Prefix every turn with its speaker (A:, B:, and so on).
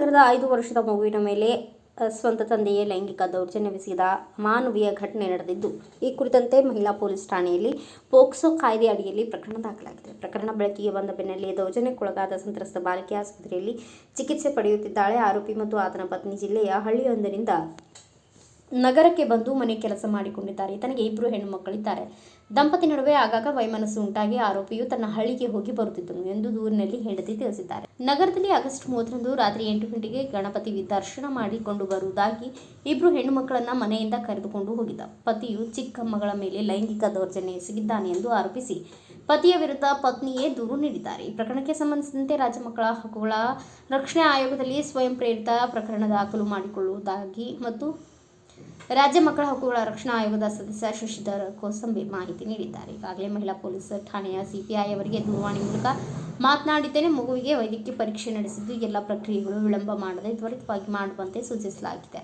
A: ಹತ್ತಿರದ ಐದು ವರ್ಷದ ಮಗುವಿನ ಮೇಲೆ ಸ್ವಂತ ತಂದೆಯೇ ಲೈಂಗಿಕ ದೌರ್ಜನ್ಯವೆಸಗಿದ ಮಾನವೀಯ ಘಟನೆ ನಡೆದಿದ್ದು, ಈ ಕುರಿತಂತೆ ಮಹಿಳಾ ಪೊಲೀಸ್ ಠಾಣೆಯಲ್ಲಿ ಪೋಕ್ಸೋ ಕಾಯ್ದೆ ಅಡಿಯಲ್ಲಿ ಪ್ರಕರಣ ದಾಖಲಾಗಿದೆ. ಪ್ರಕರಣ ಬೆಳಕಿಗೆ ಬಂದ ಬೆನ್ನಲ್ಲೇ ದೌರ್ಜನ್ಯಕ್ಕೊಳಗಾದ ಸಂತ್ರಸ್ತ ಬಾಲಕಿ ಆಸ್ಪತ್ರೆಯಲ್ಲಿ ಚಿಕಿತ್ಸೆ ಪಡೆಯುತ್ತಿದ್ದಾಳೆ. ಆರೋಪಿ ಮತ್ತು ಆತನ ಪತ್ನಿ ಜಿಲ್ಲೆಯ ಹಳ್ಳಿಯೊಂದರಿಂದ ನಗರಕ್ಕೆ ಬಂದು ಮನೆ ಕೆಲಸ ಮಾಡಿಕೊಂಡಿದ್ದಾರೆ. ತನಗೆ ಇಬ್ಬರು ಹೆಣ್ಣು ಮಕ್ಕಳಿದ್ದಾರೆ ದಂಪತಿ ನಡುವೆ ಆಗಾಗ ವೈಮನಸ್ಸು ಉಂಟಾಗಿ ಆರೋಪಿಯು ತನ್ನ ಹಳ್ಳಿಗೆ ಹೋಗಿ ಬರುತ್ತಿದ್ದನು ಎಂದು ದೂರಿನಲ್ಲಿ ಹೆಂಡತಿ ತಿಳಿಸಿದ್ದಾರೆ. ನಗರದಲ್ಲಿ ಆಗಸ್ಟ್ ಮೂವತ್ತರಂದು ರಾತ್ರಿ ಎಂಟು ಗಂಟೆಗೆ ಗಣಪತಿ ದರ್ಶನ ಮಾಡಿಕೊಂಡು ಬರುವುದಾಗಿ ಇಬ್ಬರು ಹೆಣ್ಣು ಮಕ್ಕಳನ್ನ ಮನೆಯಿಂದ ಕರೆದುಕೊಂಡು ಹೋಗಿದ್ದ. ಪತಿಯು ಚಿಕ್ಕ ಮಗಳ ಮೇಲೆ ಲೈಂಗಿಕ ದೌರ್ಜನ್ಯ ಎಸಗಿದ್ದಾನೆ ಎಂದು ಆರೋಪಿಸಿ ಪತಿಯ ವಿರುದ್ಧ ಪತ್ನಿಯೇ ದೂರು ನೀಡಿದ್ದಾರೆ. ಈ ಪ್ರಕರಣಕ್ಕೆ ಸಂಬಂಧಿಸಿದಂತೆ ರಾಜ್ಯ ಮಕ್ಕಳ ಹಕ್ಕುಗಳ ರಕ್ಷಣೆ ಆಯೋಗದಲ್ಲಿ ಸ್ವಯಂ ಪ್ರೇರಿತ ಪ್ರಕರಣ ದಾಖಲು ಮಾಡಿಕೊಳ್ಳುವುದಾಗಿ ಮತ್ತು ರಾಜ್ಯ ಮಕ್ಕಳ ಹಕ್ಕುಗಳ ರಕ್ಷಣಾ ಆಯೋಗದ ಸದಸ್ಯ ಶಶಿಧರ್ ಕೋಸಂಬಿ ಮಾಹಿತಿ ನೀಡಿದ್ದಾರೆ. ಈಗಾಗಲೇ ಮಹಿಳಾ ಪೊಲೀಸ್ ಠಾಣೆಯ ಸಿಪಿಐ ಅವರಿಗೆ ದೂರವಾಣಿ ಮೂಲಕ ಮಾತನಾಡಿದ್ದೇನೆ. ಮಗುವಿಗೆ ವೈದ್ಯಕೀಯ ಪರೀಕ್ಷೆ ನಡೆಸಿದ್ದು ಎಲ್ಲ ಪ್ರಕ್ರಿಯೆಗಳು ವಿಳಂಬ ಮಾಡದೆ ತ್ವರಿತವಾಗಿ ಮಾಡುವಂತೆ ಸೂಚಿಸಲಾಗಿದೆ.